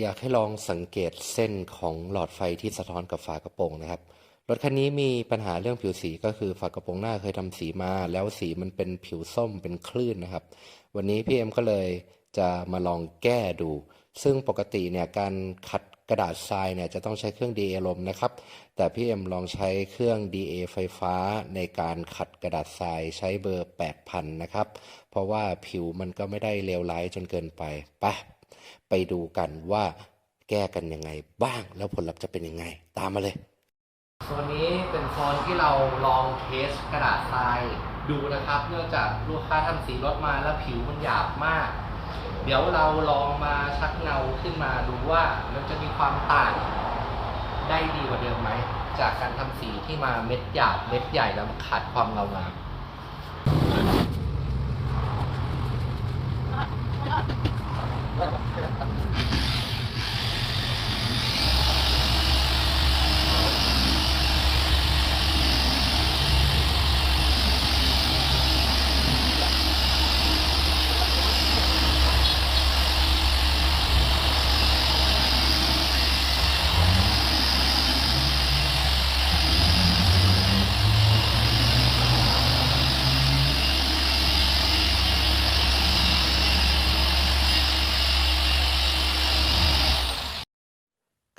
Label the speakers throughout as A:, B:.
A: อยากให้ลองสังเกตเส้นของหลอดไฟที่สะท้อนกับฝากระโปรงนะครับ รถคันนี้มีปัญหาเรื่องผิวสีก็คือฝากระโปรงหน้าเคยทำสีมา แล้วสีมันเป็นผิวส้มเป็นคลื่นนะครับ วันนี้พี่เอ็มก็เลยจะมาลองแก้ดู ซึ่งปกติเนี่ยการขัดกระดาษทรายเนี่ยจะต้องใช้เครื่อง DA ลมนะครับ แต่พี่เอ็มลองใช้เครื่อง DA ไฟฟ้าในการขัดกระดาษทรายใช้เบอร์ 8,000 นะครับ เพราะว่าผิวมันก็ไม่ได้เลวร้ายจนเกินไปไป ไปดูกันว่าแก้กันยังไงบ้างแล้วผลลัพธ์จะเป็นยังไง ตามมาเลย
B: โซนนี้เป็นโซนที่เราลองเทสกระดาษทรายดูนะครับ เนื่องจากลูกค้าทำสีรถมาแล้วผิวมันหยาบมาก เดี๋ยวเราลองมาชักเงาขึ้นมาดูว่ามันจะมีความต่างได้ดีกว่าเดิมไหม จากการทำสีที่มาเม็ดหยาบเม็ดใหญ่แล้วมันขาดความเงางาม Yeah.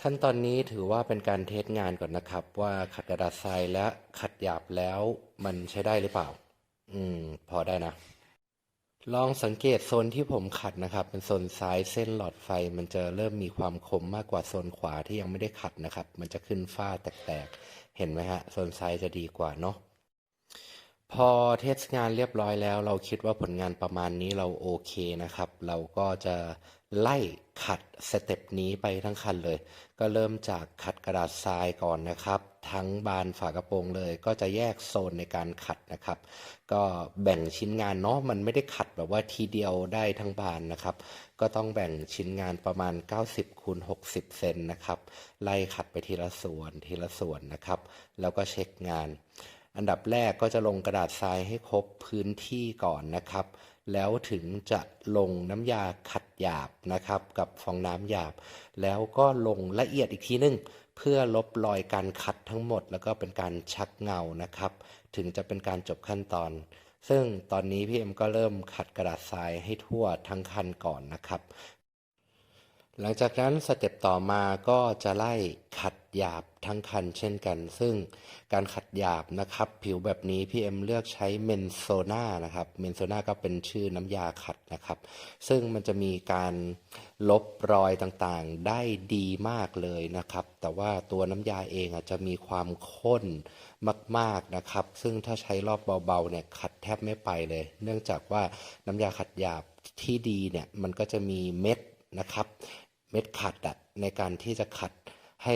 A: ขั้นตอนนี้ถือว่าเป็นการเทสงานก่อนนะครับ ว่าขัดกระดาษทรายและขัดหยาบแล้วมันใช้ได้หรือเปล่า อืม พอได้นะ ลองสังเกตโซนที่ผมขัดนะครับ เป็นโซนซ้ายเส้นหลอดไฟ มันจะเริ่มมีความคมมากกว่าโซนขวาที่ยังไม่ได้ขัดนะครับ มันจะขึ้นฝ้าแตกๆ เห็นไหมฮะ โซนซ้ายจะดีกว่าเนาะ พอเทสงานเรียบร้อยแล้ว เราคิดว่าผลงานประมาณนี้เราโอเคนะครับ เราก็จะไล่ขัดสเต็ปนี้ไปทั้งคันเลย ก็เริ่มจากขัดกระดาษทรายก่อนนะครับ ทั้งบานฝากระโปรงเลย ก็จะแยกโซนในการขัดนะครับ ก็แบ่งชิ้นงานเนาะมันไม่ได้ขัดแบบว่าทีเดียวได้ทั้งบานนะครับ ก็ต้องแบ่งชิ้นงานประมาณ 90คูณ60 เซนนะครับ ไล่ขัดไปทีละส่วนทีละส่วนนะครับ แล้วก็เช็คงาน อันดับแรกก็จะลงกระดาษทรายให้ครบพื้นที่ก่อนนะครับ แล้วถึงจะลงน้ำยาขัดหยาบนะครับ กับฟองน้ำหยาบ แล้วก็ลงละเอียดอีกทีนึง เพื่อลบรอยการขัดทั้งหมด แล้วก็เป็นการชักเงานะครับ ถึงจะเป็นการจบขั้นตอน ซึ่งตอนนี้พี่เอ็มก็เริ่มขัดกระดาษทรายให้ทั่วทั้งคันก่อนนะครับ หลังจากนั้นสเต็ปต่อมาก็จะไล่ขัดหยาบทั้งคันเช่นกัน ซึ่งการขัดหยาบนะครับ ผิวแบบนี้พี่เอ็มเลือกใช้เมนโซนานะครับเมนโซนาก็เป็นชื่อน้ำยาขัดนะครับ ซึ่งมันจะมีการลบรอยต่างๆได้ดีมากเลยนะครับ แต่ว่าตัวน้ำยาเองอาจจะมีความข้นมากๆนะครับ ซึ่งถ้าใช้รอบเบาๆเนี่ยขัดแทบไม่ไปเลย เนื่องจากว่าน้ำยาขัดหยาบที่ดีเนี่ยมันก็จะมีเม็ดนะครับ เม็ดขัดอะในการที่จะขัดให้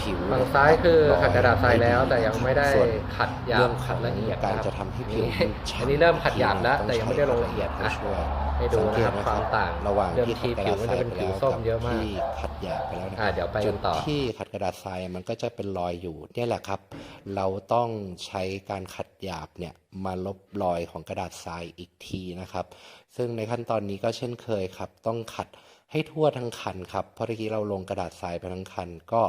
A: ผิว
B: ฝั่งซ้ายคือ
A: ร
B: ขัดกระดาษทรายแล้ว แต่ยังไม่ได้
A: ส่วน
B: ขัดหยา
A: เรื่
B: บ
A: อง
B: ขัดละเอียด
A: การ
B: นคบ
A: จะทำให้ผิว
B: อัน
A: มัน
B: นี้
A: ฉ่ำ
B: อันนี้เริ่มขัดหยาบแล้ว
A: ต้อง
B: แต่ยังไม่ได้ลง
A: ใช้ละเอียดมาช่วย
B: ให้ดู
A: สังเก
B: นะค
A: ต
B: รับความต่าง
A: ระหว่าง
B: เดิม
A: ที่
B: ที
A: ขัดกระ
B: ผิว
A: ดาษ
B: มัน
A: ทรา
B: จะ
A: ย
B: เป็น
A: ไป
B: ผิ
A: แล้วว
B: ส้ม
A: กับ
B: เยอะมาก
A: ที่ขัดหยาบไปแล้วนะ
B: อ่าเดี๋ยวไปกันต่อ
A: จุดที่ขัดกระดาษทรายมันก็จะเป็นรอยอยู่เนี่ยแหละครับ เราต้องใช้การขัดหยาบเนี่ยมาลบรอยของกระดาษทรายอีกทีนะครับ ซึ่งในขั้นตอนนี้ก็เช่นเคยครับ ต้องขัด ให้ทั่วทั้งคันครับ เพราะเมื่อกี้เราลงกระดาษทรายไปทั้งคันก็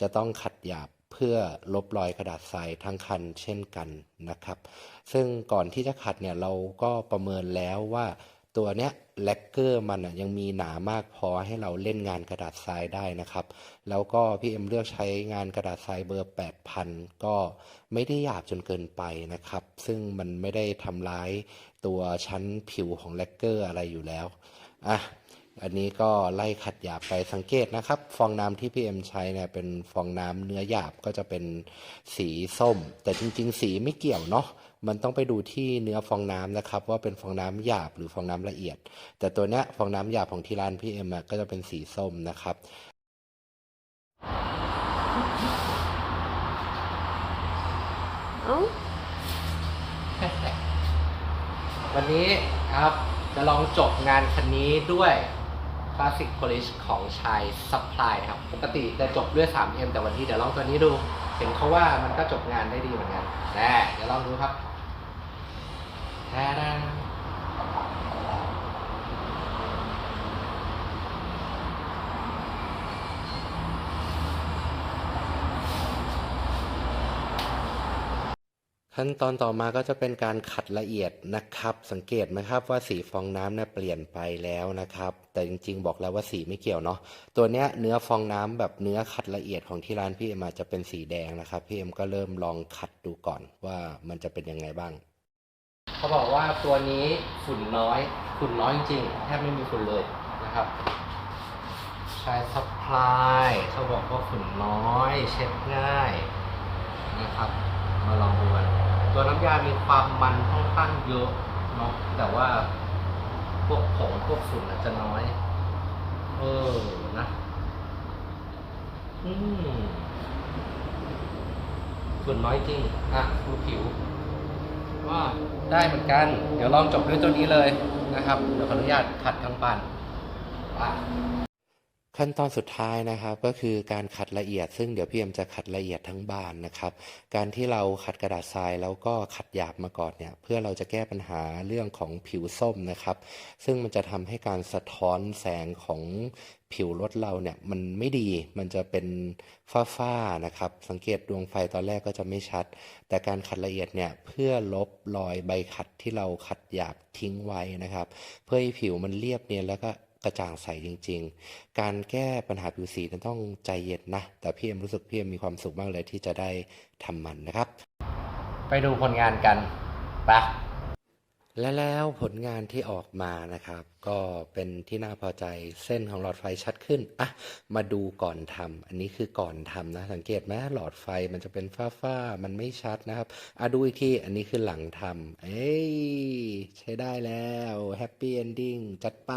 A: จะต้องขัดหยาบเพื่อลบรอยกระดาษทรายทั้งคันเช่นกันนะครับ ซึ่งก่อนที่จะขัดเนี่ยเราก็ประเมินแล้วว่าตัวเนี้ยแลกเกอร์มันยังมีหนามากพอให้เราเล่นงานกระดาษทรายได้นะครับ แล้วก็พี่เอ็มเลือกใช้งานกระดาษทรายเบอร์ 8,000 ก็ไม่ได้หยาบจนเกินไปนะครับ ซึ่งมันไม่ได้ทำร้ายตัวชั้นผิวของแลกเกอร์อะไรอยู่แล้วอะ อันนี้ก็ไล่ขัดหยาบไปสังเกตนะครับ ฟองน้ำที่พี่เอ็มใช้เนี่ยเป็นฟองน้ำเนื้อหยาบก็จะเป็นสีส้ม แต่จริง ๆ สีไม่เกี่ยวเนาะมันต้องไปดูที่เนื้อฟองน้ำนะครับ ว่าเป็นฟองน้ำหยาบหรือฟองน้ำละเอียด แต่ตัวเนี้ยฟองน้ำหยาบของที่ร้านพี่เอ็มอะก็จะเป็นสีส้มนะครับ
C: เอ้า
B: วันนี้ครับจะลองจบงานคันนี้ด้วย คลาสสิกโพลิชของชายซัพพลายครับ ปกติจะจบด้วย 3M แต่วันนี้เดี๋ยวลองตัวนี้ดู เห็นเขาว่ามันก็จบงานได้ดีเหมือนกันแน่เดี๋ยวลองดูครับแท้ดน
A: ขั้นตอนต่อมาก็จะเป็นการขัดละเอียดนะครับ สังเกตไหมครับว่าสีฟองน้ำเนี่ยเปลี่ยนไปแล้วนะครับ แต่จริงๆ บอกแล้วว่าสีไม่เกี่ยวเนาะตัวเนี้ยเนื้อฟองน้ำแบบเนื้อขัดละเอียดของที่ร้านพี่เอ็มอาจจะเป็นสีแดงนะครับพี่เอ็มก็เริ่มลองขัดดูก่อนว่ามันจะเป็นยังไงบ้าง
B: เขาบอกว่าตัวนี้ฝุ่นน้อยฝุ่นน้อยจริงๆแทบไม่มีฝุ่นเลยนะครับใช้ซัพพลายเขาบอกว่าฝุ่นน้อย เช็ดง่ายนะครับ มาลองดูกัน ตัวน้ำยา มีความมันค่อนข้างเยอะเนาะแต่ว่า พวกผงพวกฝุ่นอาจจะน้อย เออ นะ อืมฝุ่นน้อยจริง อะดูผิว ว่าได้เหมือนกัน เดี๋ยวลองจบด้วยตัวนี้เลยนะครับ เดี๋ยวขออนุญาตขัดทั้งปานอะ
A: ขั้นตอนสุดท้ายนะครับก็คือการขัดละเอียด ซึ่งเดี๋ยวพี่เอ็มจะขัดละเอียดทั้งบานนะครับ การที่เราขัดกระดาษทรายแล้วก็ขัดหยาบมาก่อนเนี่ยเพื่อเราจะแก้ปัญหาเรื่องของผิวส้มนะครับ ซึ่งมันจะทำให้การสะท้อนแสงของผิวรถเราเนี่ยมันไม่ดีมันจะเป็นฝ้าๆนะครับ สังเกตดวงไฟตอนแรกก็จะไม่ชัด แต่การขัดละเอียดเนี่ยเพื่อลบรอยใบขัดที่เราขัดหยาบทิ้งไว้นะครับ เพื่อให้ผิวมันเรียบเนียนแล้วก็ กระจ่างใสจริง ๆ การแก้ปัญหาผิวสีนั้นต้องใจเย็นนะ แต่พี่เอ็มรู้สึกพี่เอ็มมีความสุขมากเลยที่จะได้ทำมันนะครับ
B: ไปดูผลงานกันไปะ
A: และแล้วผลงานที่ออกมานะครับ ก็เป็นที่น่าพอใจเส้นของหลอดไฟชัดขึ้นอะมาดูก่อนทำอันนี้คือก่อนทำนะ สังเกตไหมหลอดไฟมันจะเป็นฝ้าๆมันไม่ชัดนะครับอะดูอีกทีอันนี้คือหลังทำเอ้ย ใช้ได้แล้วแฮปปี้เอนดิ้งจัดไป